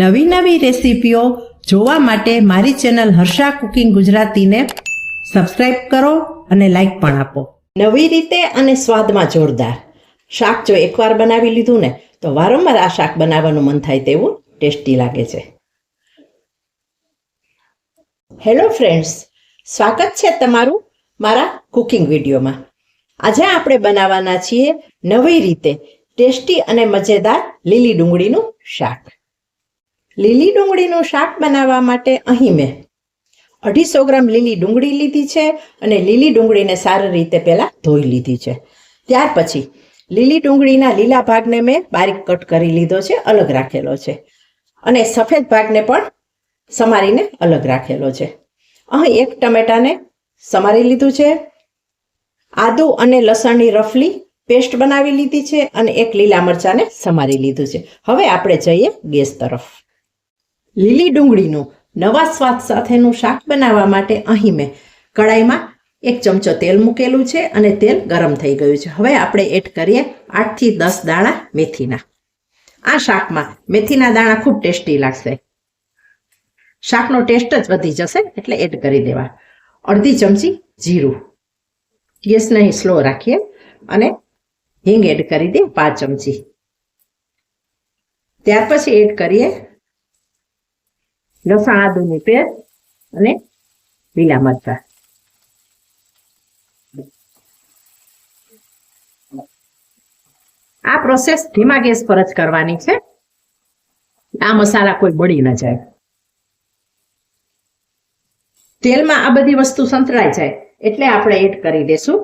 નવી નવી રેસીપીઓ જોવા માટે મારી ચેનલ હર્ષા કુકિંગ ગુજરાતીને સબસ્ક્રાઇબ કરો અને લાઈક પણ આપો. નવી રીતે અને સ્વાદમાં જોરદાર. શાક જો એકવાર બનાવી લીધું ને, તો વારંવાર આ શાક બનાવવાનું મન થાય તેવું ટેસ્ટી લાગે છે. હેલો ફ્રેન્ડ્સ, સ્વાગત છે તમારું મારા કુકિંગ વિડીયોમાં. આજે આપણે બનાવવાના છીએ નવી રીતે ટેસ્ટી અને મજેદાર લીલી ડુંગળીનું શાક. લીલી ડુંગળીનું શાક બનાવવા માટે અહીં મેં અઢીસો ગ્રામ લીલી ડુંગળી લીધી છે અને લીલી ડુંગળીને સારી રીતે પહેલાં ધોઈ લીધી છે. ત્યાર પછી લીલી ડુંગળીના લીલા ભાગને મેં બારીક કટ કરી લીધો છે, અલગ રાખેલો છે. અને સફેદ ભાગને પણ સમારીને અલગ રાખેલો છે. અહીં એક ટમેટાને સમારી લીધું છે. આદુ અને લસણની રફલી પેસ્ટ બનાવી લીધી છે અને એક લીલા મરચાંને સમારી લીધું છે. હવે આપણે જઈએ ગેસ તરફ. લીલી ડુંગળીનું નવા સ્વાદ સાથેનું શાક બનાવવા માટે અહીં મેં કડાઈમાં એક ચમચો તેલ મૂકેલું છે અને તેલ ગરમ થઈ ગયું છે. હવે આપણે એડ કરીએ આઠથી દસ દાણા મેથીના. આ શાકમાં મેથીના દાણા ખૂબ ટેસ્ટી લાગશે. શાકનો ટેસ્ટ જ વધી જશે એટલે એડ કરી દેવા. અડધી ચમચી જીરું. ગેસને અહીં સ્લો રાખીએ અને હિંગ એડ કરી દે પાંચ ચમચી. ત્યાર પછી એડ કરીએ લસણ આદુની પેસ્ટ અને લીલા મરચા આ પ્રોસેસ ધીમા ગેસ પર જ કરવાની છે આ મસાલા કોઈ બળી ન જાય તેલમાં આ બધી વસ્તુ સંતળાઈ જાય એટલે આપણે એડ કરી દેશું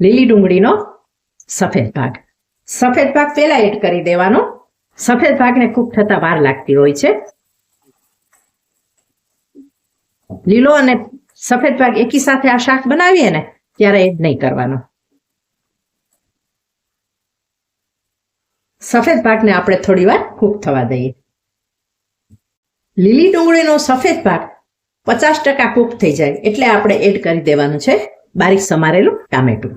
લીલી ડુંગળીનો સફેદ ભાગ સફેદ ભાગ પહેલા એડ કરી દેવાનો સફેદ ભાગને ખૂબ થતા વાર લાગતી હોય છે. લીલો અને સફેદ ભાગ એકી સાથે આ શાક બનાવીએ ને, ત્યારે એડ નહીં કરવાનો. સફેદ ભાગને આપણે થોડી વાર કૂક થવા દઈએ. લીલી ડુંગળીનો સફેદ ભાગ પચાસ ટકા કૂક થઈ જાય, એટલે આપણે એડ કરી દેવાનું છે બારીક સમારેલું ટામેટું.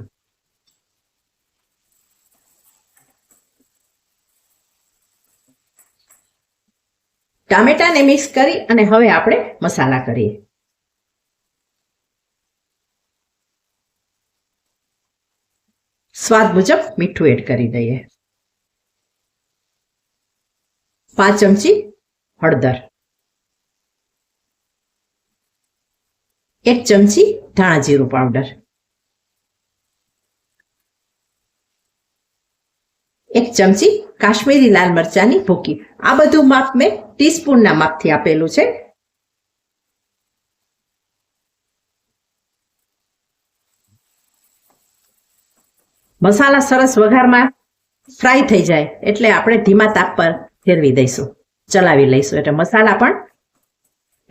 ટામેટાને મિક્સ કરી અને હવે આપણે મસાલા કરીએ. સ્વાદ મુજબ મીઠું એડ કરી દઈએ. પાંચ ચમચી હળદર. એક ચમચી ધાણા જીરું પાવડર. એક ચમચી કાશ્મીરી લાલ મરચાની ભૂકી. આ બધું માપ મેં ટીસ્પૂનના માપથી આપેલું છે. મસાલા સરસ વઘારમાં ફ્રાય થઈ જાય એટલે આપણે ધીમા તાપ પર ફેરવી દઈશું. ચલાવી લઈશું એટલે મસાલા પણ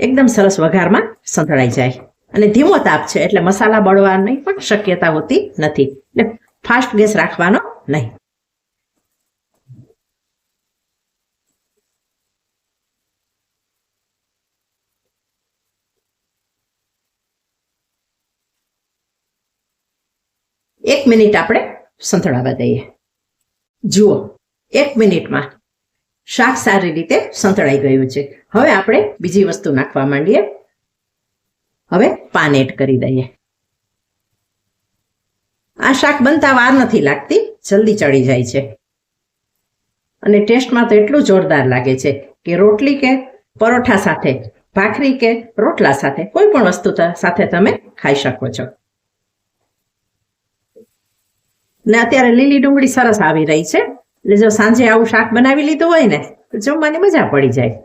એકદમ સરસ વઘારમાં સંતળાઈ જાય. અને ધીમો તાપ છે એટલે મસાલા બળવાની પણ શક્યતા હોતી નથી. એટલે ફાસ્ટ ગેસ રાખવાનો નહીં. એક મિનિટ આપણે સંતળાવા દઈએ. જુઓ, એક મિનિટમાં શાક સારી રીતે સંતળાઈ ગયું છે. હવે આપણે બીજી વસ્તુ નાખવા માંડીએ. હવે પાન એડ કરી દઈએ. આ શાક બનતા વાર નથી લાગતી, જલ્દી ચડી જાય છે. અને ટેસ્ટમાં તો એટલું જોરદાર લાગે છે કે રોટલી કે પરોઠા સાથે, ભાખરી કે રોટલા સાથે, કોઈ પણ વસ્તુ સાથે તમે ખાઈ શકો છો. ને અત્યારે લીલી ડુંગળી સરસ આવી રહી છે. એટલે જો સાંજે આવું શાક બનાવી લીધું હોય ને, તો જમવાની મજા પડી જાય.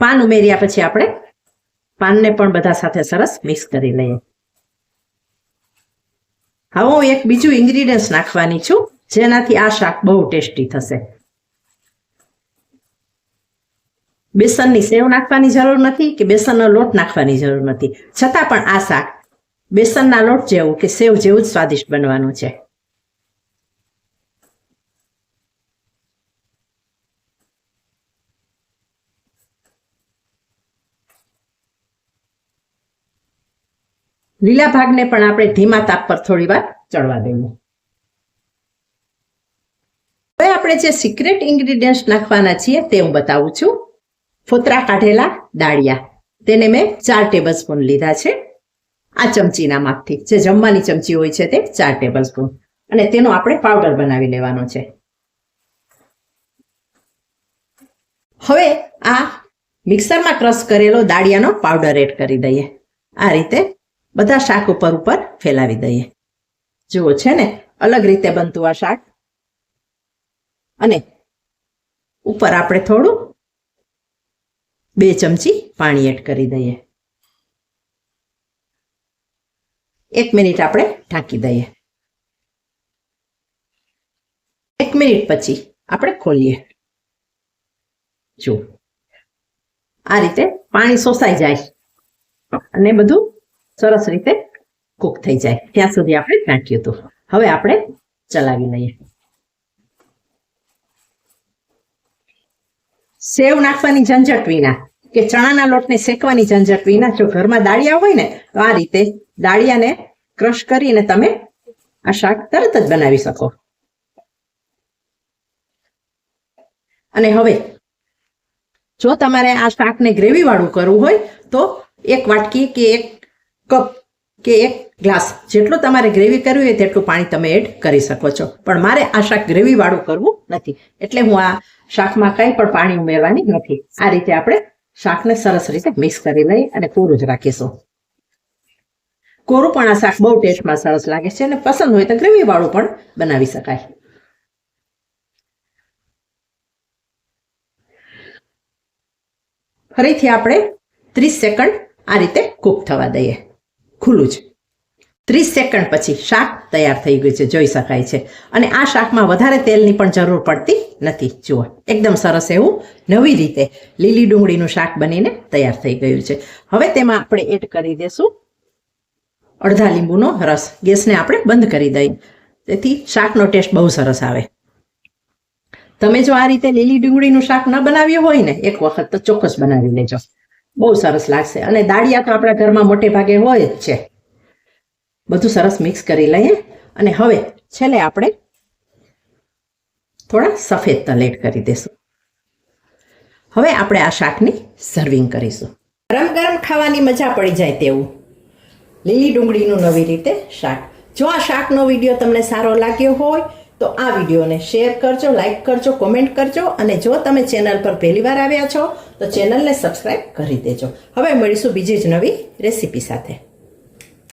પાન ઉમેર્યા પછી આપણે પાનને પણ બધા સાથે સરસ મિક્સ કરી લઈએ. હવે હું એક બીજું ઇન્ગ્રીડિયન્ટ્સ નાખવાની છું, જેનાથી આ શાક બહુ ટેસ્ટી થશે. બેસનની સેવ નાખવાની જરૂર નથી કે બેસનનો લોટ નાખવાની જરૂર નથી. છતાં પણ આ શાક બેસનના લોટ જેવું કે સેવ જેવું જ સ્વાદિષ્ટ બનવાનું છે. લીલા ભાગને પણ આપણે ધીમા તાપ પર થોડી વાર ચડવા દેવું. હવે આપણે જે સિક્રેટ ઇન્ગ્રીડિયન્ટ નાખવાના છીએ તે હું બતાવું છું. ફોતરા કાઢેલા દાળિયા. તેને મેં ચાર ટેબલ સ્પૂન લીધા છે. આ ચમચીના માપથી. જે જમવાની ચમચી હોય છે તે ચાર ટેબલ સ્પૂન અને તેનો આપણે પાવડર બનાવી લેવાનો છે. હવે આ મિક્સરમાં ક્રશ કરેલો દાળિયાનો પાવડર એડ કરી દઈએ. આ રીતે બધા શાક ઉપર ઉપર ફેલાવી દઈએ. જુઓ છે ને, અલગ રીતે બનતું આ શાક. અને ઉપર આપણે થોડું બે ચમચી પાણી એડ કરી દઈએ. એક મિનિટ આપણે ઢાંકી દઈએ. એક મિનિટ પછી આપણે ખોલીએ. જો, આ રીતે પાણી શોષાઈ જાય અને બધું સરસ રીતે કૂક થઈ જાય. ત્યાં સુધી આપણે ઢાંક્યું હતું. હવે આપણે ચલાવી લઈએ. સેવ નાખવાની ઝંઝટ વિના. કે ચણાના લોટને શેકવાની ઝંઝટ વિના જો ઘરમાં દાળિયા હોય ને, તો આ રીતે દાળિયાને ક્રશ કરીને તમે આ શાક તરત જ બનાવી શકો. અને હવે, જો તમારે આ શાકને ગ્રેવી વાળું કરવું હોય, તો એક વાટકી કે એક કપ કે એક ગ્લાસ જેટલું તમારે ગ્રેવી કરવી હોય તેટલું પાણી તમે એડ કરી શકો છો. પણ મારે આ શાક ગ્રેવી વાળું કરવું નથી. એટલે હું આ શાકમાં કંઈ પણ પાણી ઉમેરવાની નથી. આ રીતે આપણે શાકને સરસ રીતે મિક્સ કરી લઈ અને કોરું જ રાખીશું. કોરું પણ આ શાક બહુ ટેસ્ટમાં સરસ લાગે છે અને પસંદ હોય તો ગ્રેવીવાળું પણ બનાવી શકાય. ફરીથી આપણે ત્રીસ સેકન્ડ આ રીતે કૂક થવા દઈએ. ખુલ્લું જ. ત્રીસ સેકન્ડ પછી શાક તૈયાર થઈ ગયું છે, જોઈ શકાય છે. અને આ શાકમાં વધારે તેલની પણ જરૂર પડતી નથી. જુઓ, એકદમ સરસ એવું નવી રીતે લીલી ડુંગળીનું શાક બનીને તૈયાર થઈ ગયું છે. હવે તેમાં આપણે એડ કરી દેશું અડધા લીંબુનો રસ. ગેસને આપણે બંધ કરી દઈએ. તેથી શાકનો ટેસ્ટ બહુ સરસ આવે. તમે જો આ રીતે લીલી ડુંગળીનું શાક ન બનાવ્યું હોય ને, એક વખત તો ચોક્કસ બનાવી લેજો. બહુ સરસ લાગશે. અને દાળિયા તો આપણા ઘરમાં મોટે ભાગે હોય જ છે. બધું સરસ મિક્સ કરી લઈએ. અને હવે છેલ્લે આપણે થોડા સફેદ તલેટ કરી દેશું. હવે આપણે આ શાકની સર્વિંગ કરીશું. ગરમ ગરમ ખાવાની મજા પડી જાય તેવું. લીલી ડુંગળીનું નવી રીતે શાક. જો આ શાકનો વીડિયો તમને સારો લાગ્યો હોય, તો આ વિડીયોને શેર કરજો, લાઈક કરજો, કોમેન્ટ કરજો, અને જો તમે ચેનલ પર પહેલી વાર આવ્યા છો, તો ચેનલને સબસ્ક્રાઈબ કરી દેજો. હવે મળીશું બીજી જ નવી રેસીપી સાથે.